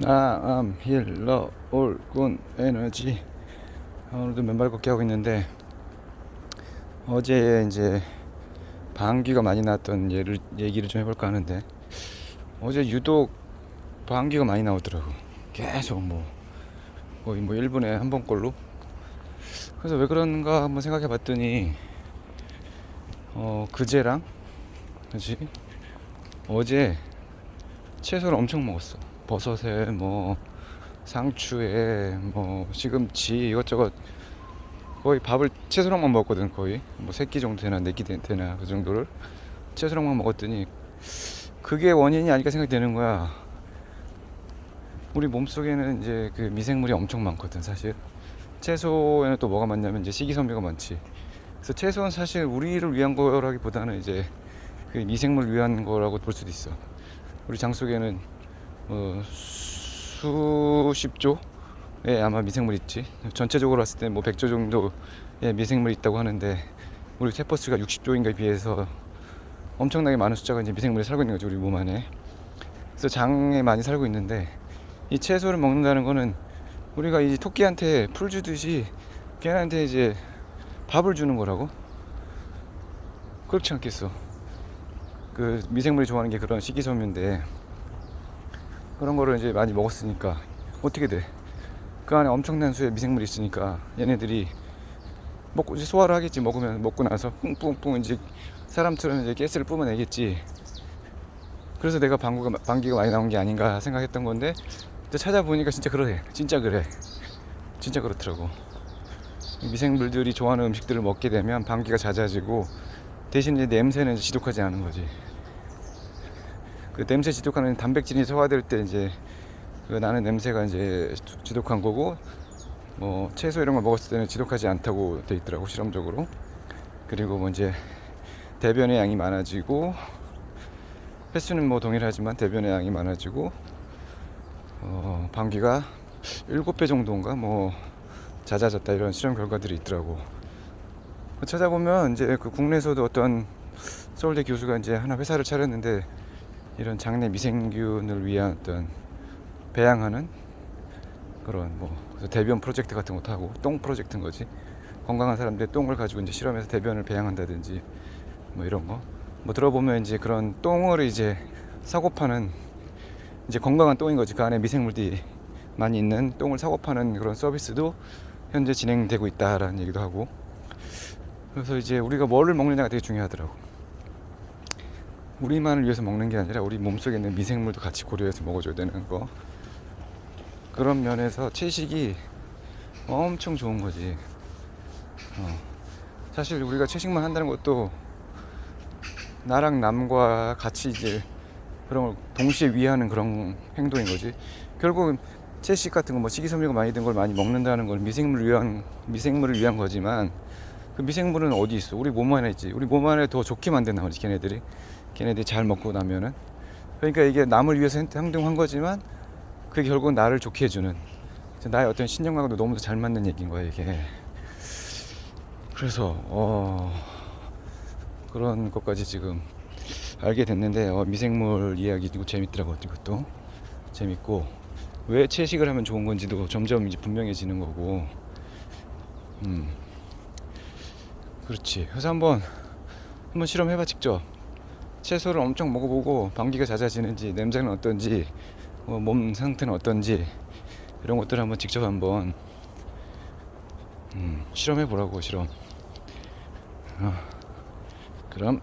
나암 힐러 올군 에너지. 오늘도 맨발 걷기 하고 있는데 어제 이제 방귀가 많이 났던 예를 얘기를 좀 해볼까 하는데 어제 유독 방귀가 많이 나오더라고. 계속 뭐 거의 뭐 1분에 한 번꼴로. 그래서 왜 그런가 한번 생각해 봤더니 어 그제랑 그지? 어제 채소를 엄청 먹었어 버섯에 뭐 상추에 뭐 시금치 이것저것 거의 밥을 채소랑만 먹었거든 거의. 뭐 세 끼 정도 되나 네 끼 되나 그 정도를 채소랑만 먹었더니 그게 원인이 아닐까 생각이 되는 거야. 우리 몸속에는 이제 그 미생물이 엄청 많거든 사실. 채소에는 또 뭐가 많냐면 이제 식이섬유가 많지. 그래서 채소는 사실 우리를 위한 거라기보다는 이제 그 미생물을 위한 거라고 볼 수도 있어. 우리 장 속에는 어, 수십 조의 아마 미생물 있지. 전체적으로 봤을 때뭐 100조 정도의 미생물이 있다고 하는데 우리 세포수가 60조인가에 비해서 엄청나게 많은 숫자가 이제 미생물이 살고 있는 거죠 우리 몸 안에. 그래서 장에 많이 살고 있는데 이 채소를 먹는다는 거는 우리가 이 토끼한테 풀 주듯이 걔한테 이제 밥을 주는 거라고. 그렇지 않겠어. 그 미생물이 좋아하는 게 그런 식이섬유인데 그런 거를 이제 많이 먹었으니까 어떻게 돼? 그 안에 엄청난 수의 미생물이 있으니까 얘네들이 먹고 이제 소화를 하겠지 먹으면 먹고 나서 뿡뿡뿡 이제 사람처럼 이제 가스를 뿜어내겠지. 그래서 내가 방구가 방귀가 많이 나온 게 아닌가 생각했던 건데 또 찾아보니까 진짜 그러해. 진짜 그래. 진짜 그렇더라고. 미생물들이 좋아하는 음식들을 먹게 되면 방귀가 잦아지고 대신 이제 냄새는 지독하지 않은 거지. 그 냄새 지독하는 단백질이 소화될 때 이제 그 나는 냄새가 이제 지독한 거고 뭐 채소 이런 거 먹었을 때는 지독하지 않다고 돼 있더라고 실험적으로. 그리고 뭐 이제 대변의 양이 많아지고 횟수는 뭐 동일하지만 대변의 양이 많아지고 어 방귀가 7배 정도인가? 뭐 잦아졌다 이런 실험 결과들이 있더라고. 찾아보면 이제 그 국내에서도 어떤 서울대 교수가 이제 하나 회사를 차렸는데 이런 장내 미생균을 위한 어떤 배양하는 그런 뭐 대변 프로젝트 같은 것도 하고 똥 프로젝트인 거지. 건강한 사람들의 똥을 가지고 이제 실험해서 대변을 배양한다든지 뭐 이런 거. 뭐 들어보면 이제 그런 똥을 이제 사고 파는 이제 건강한 똥인 거지. 그 안에 미생물들이 많이 있는 똥을 사고 파는 그런 서비스도 현재 진행되고 있다라는 얘기도 하고. 그래서 이제 우리가 뭐를 먹느냐가 되게 중요하더라고 우리만을 위해서 먹는 게 아니라 우리 몸속에 있는 미생물도 같이 고려해서 먹어줘야 되는 거. 그런 면에서 채식이 엄청 좋은 거지. 어. 사실 우리가 채식만 한다는 것도 나랑 남과 같이 이제 그런 걸 동시에 위하는 그런 행동인 거지. 결국은 채식 같은 거 뭐 식이섬유가 많이 든 걸 많이 먹는다는 걸 미생물을 위한 미생물을 위한 거지만 그 미생물은 어디 있어? 우리 몸 안에 있지. 우리 몸 안에 더 좋게 만든단 말이지 걔네들이. 걔네들이 잘 먹고 나면은. 그러니까 이게 남을 위해서 행동한 거지만 그게 결국 나를 좋게 해주는. 나의 어떤 신념과도 너무 잘 맞는 얘기인 거야 이게. 그래서 어 그런 것까지 지금 알게 됐는데 어, 미생물 이야기도 재밌더라고 이것도. 재밌고. 왜 채식을 하면 좋은 건지도 점점 이제 분명해지는 거고. 음 그렇지. 그래서 한번 한번 실험해봐 직접. 채소를 엄청 먹어보고 방귀가 잦아지는지 냄새는 어떤지 어, 몸 상태는 어떤지 이런 것들을 한번 직접 한번 음, 실험해 보라고 실험. 어, 그럼